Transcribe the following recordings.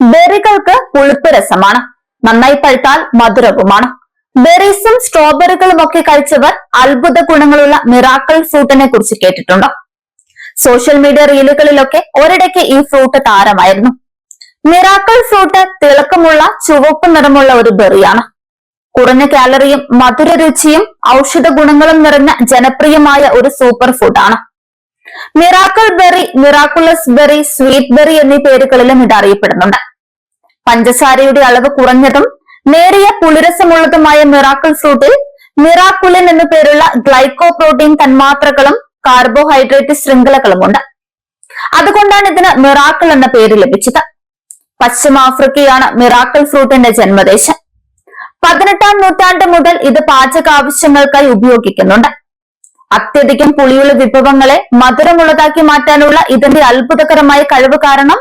ബെറികൾക്ക് പുളിപ്പ് രസമാണ്. നന്നായി പഴുത്താൽ മധുരവുമാണ്. ബെറീസും സ്ട്രോബെറികളും ഒക്കെ കഴിച്ചവർ അത്ഭുത ഗുണങ്ങളുള്ള മിറാക്കൾ ഫ്രൂട്ടിനെ കുറിച്ച് കേട്ടിട്ടുണ്ടോ? സോഷ്യൽ മീഡിയ റീലുകളിലൊക്കെ ഒരിടയ്ക്ക് ഈ ഫ്രൂട്ട് താരമായിരുന്നു. മിറാക്കൾ ഫ്രൂട്ട് തിളക്കമുള്ള ചുവപ്പ് നിറമുള്ള ഒരു ബെറിയാണ് കുറഞ്ഞ കാലറിയും മധുര രുചിയും ഔഷധ ഗുണങ്ങളും നിറഞ്ഞ ജനപ്രിയമായ ഒരു സൂപ്പർ ഫുഡാണ് miracle berry miraculous berry sweet berry എന്നീ പേരുകളിലും ഇത് അറിയപ്പെടുന്നുണ്ട്. പഞ്ചസാരയുടെ അളവ് കുറഞ്ഞതും നേരിയ പുളിരസമുള്ളതുമായ മിറാക്കിൾ ഫ്രൂട്ടിൽ മിറാക്കുലിൻ എന്നു പേരുള്ള ഗ്ലൈക്കോ പ്രോട്ടീൻ തന്മാത്രകളും കാർബോഹൈഡ്രേറ്റ് ശൃംഖലകളും ഉണ്ട് അതുകൊണ്ടാണ് ഇതിന് മിറാക്കിൾ എന്ന പേര് ലഭിച്ചത്. പശ്ചിമാഫ്രിക്കയാണ് മിറാക്കിൾ ഫ്രൂട്ടിന്റെ ജന്മദേശം. പതിനെട്ടാം നൂറ്റാണ്ട് മുതൽ ഇത് പാചക ആവശ്യങ്ങൾക്കായി ഉപയോഗിക്കുന്നുണ്ട്. അത്യധികം പുളിയുള്ള വിഭവങ്ങളെ മധുരമുള്ളതാക്കി മാറ്റാനുള്ള ഇതിന്റെ അത്ഭുതകരമായ കഴിവ് കാരണം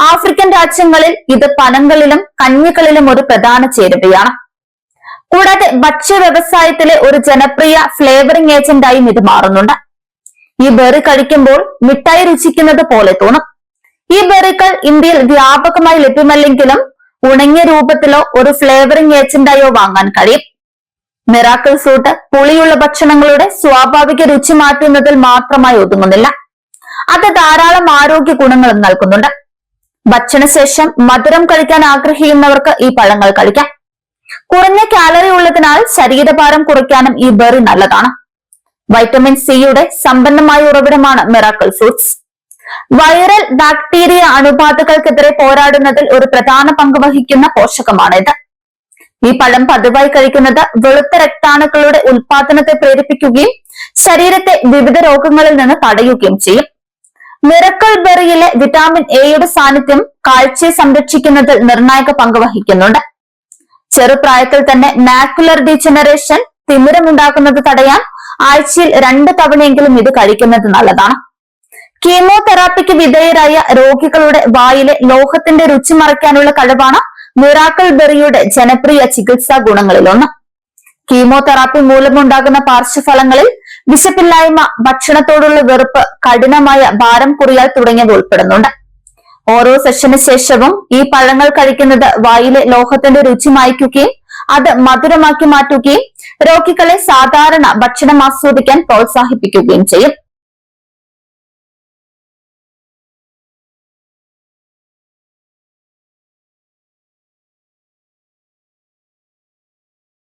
ആഫ്രിക്കൻ രാജ്യങ്ങളിൽ ഇത് പനങ്ങളിലും കഞ്ഞികളിലും ഒരു പ്രധാന ചേരുവയാണ്. കൂടാതെ ഭക്ഷ്യ വ്യവസായത്തിലെ ഒരു ജനപ്രിയ ഫ്ലേവറിംഗ് ഏജന്റായും ഇത് മാറുന്നുണ്ട്. ഈ ബെറി കഴിക്കുമ്പോൾ മിഠായി രുചിക്കുന്നത് പോലെ തോന്നും. ഈ ബെറികൾ ഇന്ത്യയിൽ വ്യാപകമായി ലഭ്യമല്ലെങ്കിലും ഉണങ്ങിയ രൂപത്തിലോ ഒരു ഫ്ലേവറിംഗ് ഏജന്റായോ വാങ്ങാൻ കഴിയും. മിറാക്കിൾ ഫ്രൂട്ട് പുളിയുള്ള ഭക്ഷണങ്ങളുടെ സ്വാഭാവിക രുചി മാറ്റുന്നതിൽ മാത്രമായി ഒതുങ്ങുന്നില്ല. അത് ധാരാളം ആരോഗ്യ ഗുണങ്ങളും നൽകുന്നുണ്ട്. ഭക്ഷണശേഷം മധുരം കഴിക്കാൻ ആഗ്രഹിക്കുന്നവർക്ക് ഈ പഴങ്ങൾ കഴിക്കാം. കുറഞ്ഞ കാലറി ഉള്ളതിനാൽ ശരീരഭാരം കുറയ്ക്കാനും ഈ ബെറി നല്ലതാണ്. വൈറ്റമിൻ സിയുടെ സമ്പന്നമായ ഉറവിടമാണ് മിറാക്കിൾ ഫ്രൂട്ട്സ് വൈറൽ ബാക്ടീരിയ അണുബാധകൾക്കെതിരെ പോരാടുന്നതിൽ ഒരു പ്രധാന പങ്ക് വഹിക്കുന്ന പോഷകമാണിത്. ഈ പഴം പതിവായി കഴിക്കുന്നത് വെളുത്ത രക്താണുക്കളുടെ ഉൽപാദനത്തെ പ്രേരിപ്പിക്കുകയും ശരീരത്തെ വിവിധ രോഗങ്ങളിൽ നിന്ന് തടയുകയും ചെയ്യും. മിറക്കിൾ ബെറിയിലെ വിറ്റാമിൻ എയുടെ സാന്നിധ്യം കാഴ്ചയെ സംരക്ഷിക്കുന്നതിൽ നിർണായക പങ്ക് വഹിക്കുന്നുണ്ട്. ചെറുപ്രായത്തിൽ തന്നെ മാക്കുലർ ഡീജനറേഷൻ തിമിരമുണ്ടാക്കുന്നത് തടയാൻ ആഴ്ചയിൽ രണ്ട് തവണയെങ്കിലും ഇത് കഴിക്കുന്നത് നല്ലതാണ്. കീമോതെറാപ്പിക്ക് വിധേയരായ രോഗികളുടെ വായിലെ ലോഹത്തിന്റെ രുചി മറയ്ക്കാനുള്ള കഴിവാണ് മിറാക്കൾ ബെറിയുടെ ജനപ്രിയ ചികിത്സാ ഗുണങ്ങളിലൊന്ന്. കീമോതെറാപ്പി മൂലമുണ്ടാകുന്ന പാർശ്വഫലങ്ങളിൽ വിശപ്പില്ലായ്മ ഭക്ഷണത്തോടുള്ള വെറുപ്പ് കഠിനമായ ഭാരം കുറിയാൽ തുടങ്ങിയവ ഉൾപ്പെടുന്നുണ്ട്. ഓരോ സെഷന് ശേഷവും ഈ പഴങ്ങൾ കഴിക്കുന്നത് വായിലെ ലോഹത്തിന്റെ രുചി മായ്ക്കുകയും അത് മധുരമാക്കി മാറ്റുകയും രോഗികളെ സാധാരണ ഭക്ഷണം ആസ്വദിക്കാൻ പ്രോത്സാഹിപ്പിക്കുകയും ചെയ്യും.